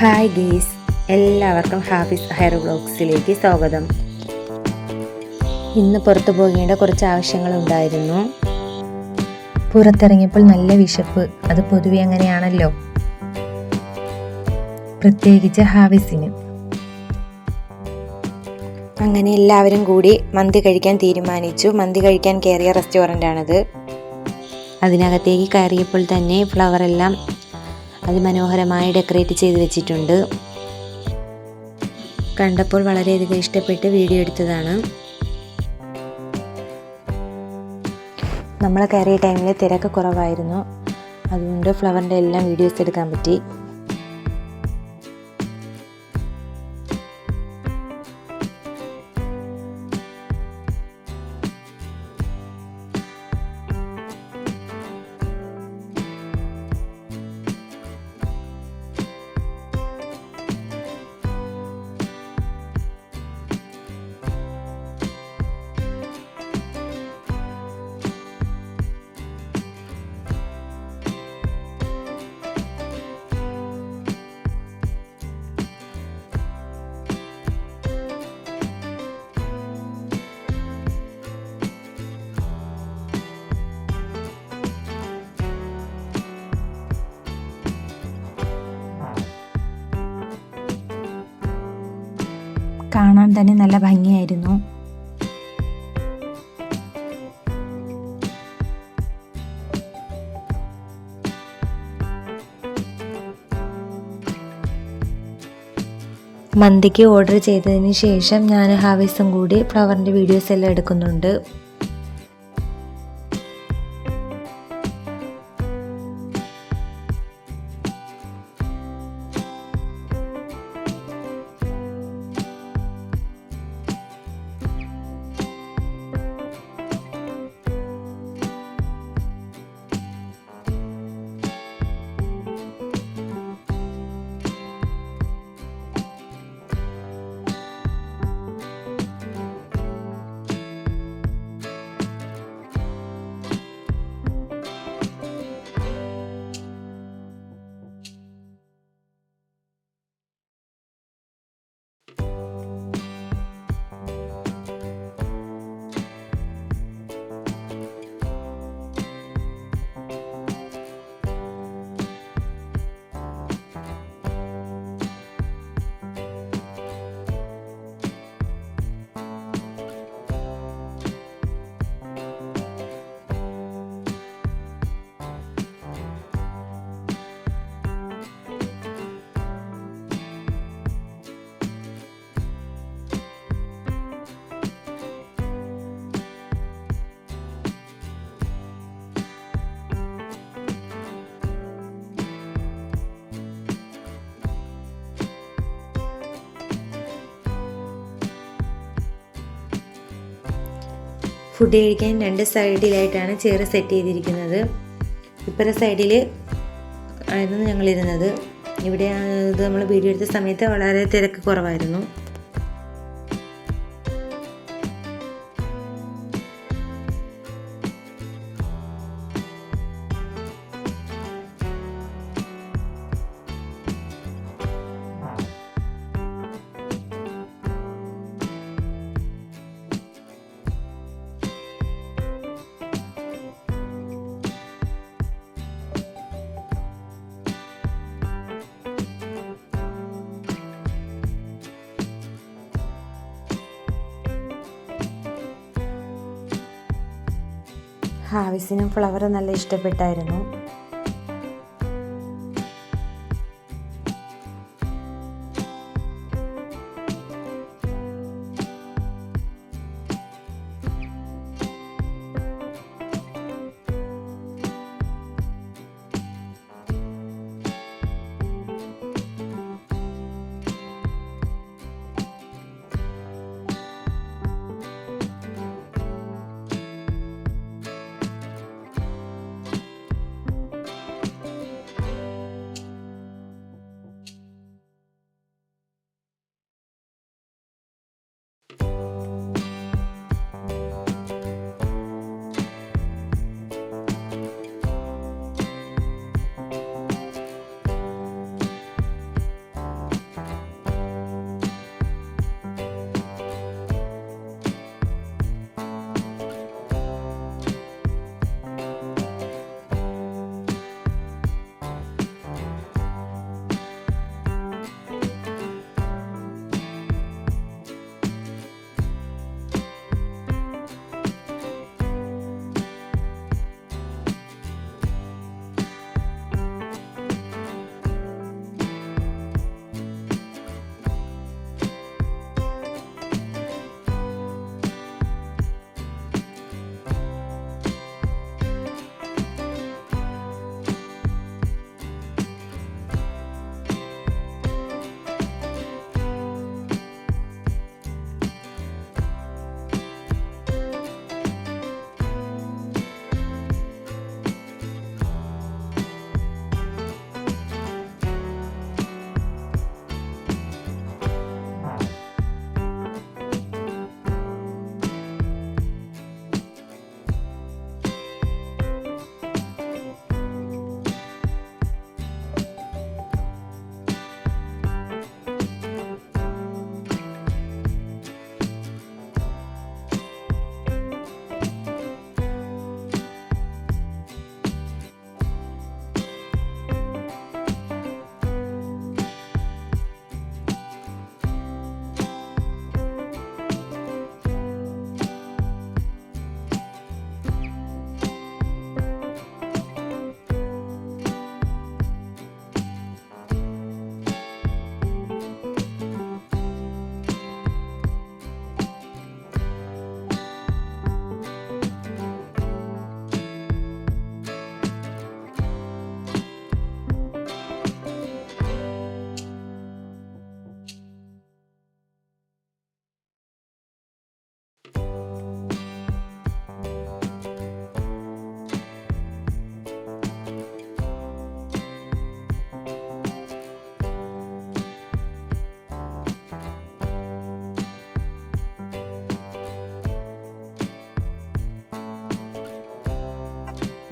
Hi ഗീസ് എല്ലാവർക്കും Hafiz hair വ്ളോഗ്സിലേക്ക് സ്വാഗതം. ഇന്ന് പുറത്തു പോകേണ്ട കുറച്ച് ആവശ്യങ്ങളുണ്ടായിരുന്നു പുറത്തിറങ്ങിയപ്പോൾ നല്ല വിശപ്പ്. അത് പൊതുവെ അങ്ങനെയാണല്ലോ. പ്രത്യേകിച്ച് ഹാവിസിന് അങ്ങനെ എല്ലാവരും കൂടി മന്തി കഴിക്കാൻ തീരുമാനിച്ചു. മന്തി കഴിക്കാൻ കയറിയ റെസ്റ്റോറന്റാണിത് അതിനകത്തേക്ക് കയറിയപ്പോൾ തന്നെ ഫ്ലവർ എല്ലാം അതിമനോഹരമായി ഡെക്കറേറ്റ് ചെയ്ത് വെച്ചിട്ടുണ്ട്. കണ്ടപ്പോൾ വളരെയധികം ഇഷ്ടപ്പെട്ട് വീഡിയോ എടുത്തതാണ്. നമ്മൾ കയറിയ ടൈമിൽ തിരക്ക് കുറവായിരുന്നു. അതുകൊണ്ട് ഫ്ലവറിന്റെ എല്ലാം വീഡിയോസ് എടുക്കാൻ പറ്റി. കാണാൻ തന്നെ നല്ല ഭംഗിയായിരുന്നു. മന്തിക്ക് ഓർഡർ ചെയ്തതിന് ശേഷം ഞാൻ ഹാവിസും കൂടി ഫ്ലവറിന്റെ വീഡിയോസ് എല്ലാം എടുക്കുന്നുണ്ട്. ഫുഡ് കഴിക്കാൻ രണ്ട് സൈഡിലായിട്ടാണ് ചെയർ സെറ്റ് ചെയ്തിരിക്കുന്നത്. ഇപ്പുറ സൈഡിൽ ആയിരുന്നു ഞങ്ങളിരുന്നത്. ഇവിടെ ഇത് നമ്മൾ വീഡിയോ എടുത്ത സമയത്ത് വളരെ തിരക്ക് കുറവായിരുന്നു. ഹാവിസിനും ഫ്ലവർ നല്ല ഇഷ്ടപ്പെട്ടായിരുന്നു.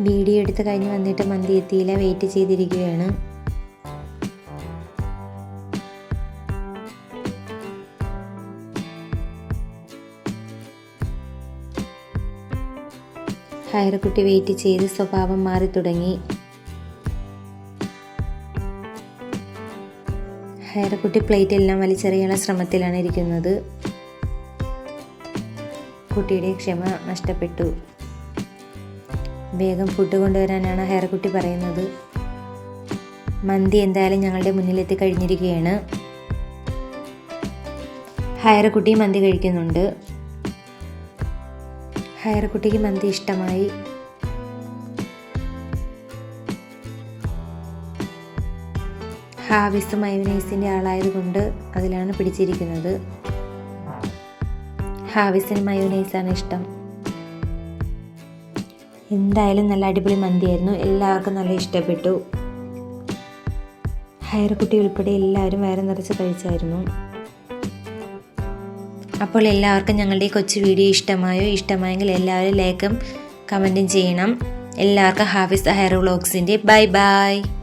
വീഡിയോ എടുത്ത് കഴിഞ്ഞ് വന്നിട്ട് മന്തി എത്തിയില്ല. വെയിറ്റ് ചെയ്തിരിക്കുകയാണ്. ഹയർകുട്ടി വെയിറ്റ് ചെയ്ത് സ്വഭാവം മാറി തുടങ്ങി. ഹയർകുട്ടി പ്ലേറ്റ് എല്ലാം വലിച്ചെറിയാനുള്ള ശ്രമത്തിലാണ് ഇരിക്കുന്നത്. കുട്ടിയുടെ ക്ഷമ നഷ്ടപ്പെട്ടു. വേഗം ഫുഡ് കൊണ്ടുവരാനാണ് ഹെയർകുട്ടി പറയുന്നത്. മന്തി എന്തായാലും ഞങ്ങളുടെ മുന്നിലെത്തി കഴിഞ്ഞിരിക്കുകയാണ്. ഹയർകുട്ടി മന്തി കഴിക്കുന്നുണ്ട്. ഹയർകുട്ടിക്ക് മന്തി ഇഷ്ടമായി. ഹാവിസ് മയോനൈസിന്റെ ആളായതുകൊണ്ട് അതിലാണ് പിടിച്ചിരിക്കുന്നത്. ഹാവിസിന് മയോനൈസാണ് ഇഷ്ടം. എന്തായാലും നല്ല അടിപൊളി മന്തിയായിരുന്നു. എല്ലാവർക്കും നല്ല ഇഷ്ടപ്പെട്ടു. ഹയർക്കുട്ടി ഉൾപ്പെടെ എല്ലാവരും വയറ് നിറച്ച് കഴിച്ചായിരുന്നു. അപ്പോൾ എല്ലാവർക്കും ഞങ്ങളുടെ ഈ കൊച്ചു വീഡിയോ ഇഷ്ടമായോ? ഇഷ്ടമായെങ്കിൽ എല്ലാവരും ലൈക്കും കമന്റും ചെയ്യണം. എല്ലാവർക്കും ഹാഫിസ് ഹയർ വ്ളോഗ്സിന്റെ. Bye bye.